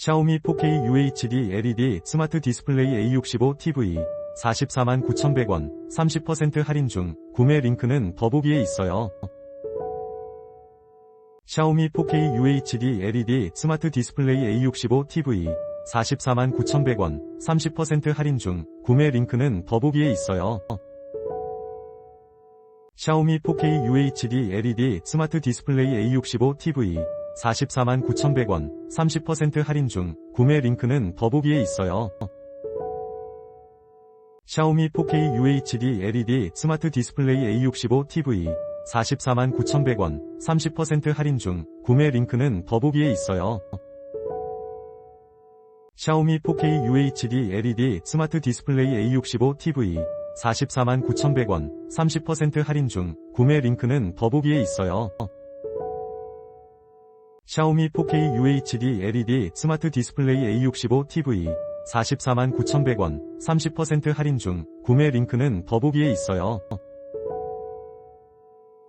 샤오미 4K UHD LED 스마트 디스플레이 A65 TV 44만 9,100원 30% 할인 중 구매 링크는 더보기에 있어요. 샤오미 4K UHD LED 스마트 디스플레이 A65 TV 44만 9,100원 30% 할인 중 구매 링크는 더보기에 있어요. 샤오미 4K UHD LED 스마트 디스플레이 A65 TV 44만 9,100원 30% 할인 중 구매 링크는 더보기에 있어요. 샤오미 4K UHD LED 스마트 디스플레이 A65 TV 44만 9,100원 30% 할인 중 구매 링크는 더보기에 있어요. 샤오미 4K UHD LED 스마트 디스플레이 A65 TV 44만 9,100원 30% 할인 중 구매 링크는 더보기에 있어요. 샤오미 4K UHD LED 스마트 디스플레이 A65 TV 44만 9,100원 30% 할인 중 구매 링크는 더보기에 있어요.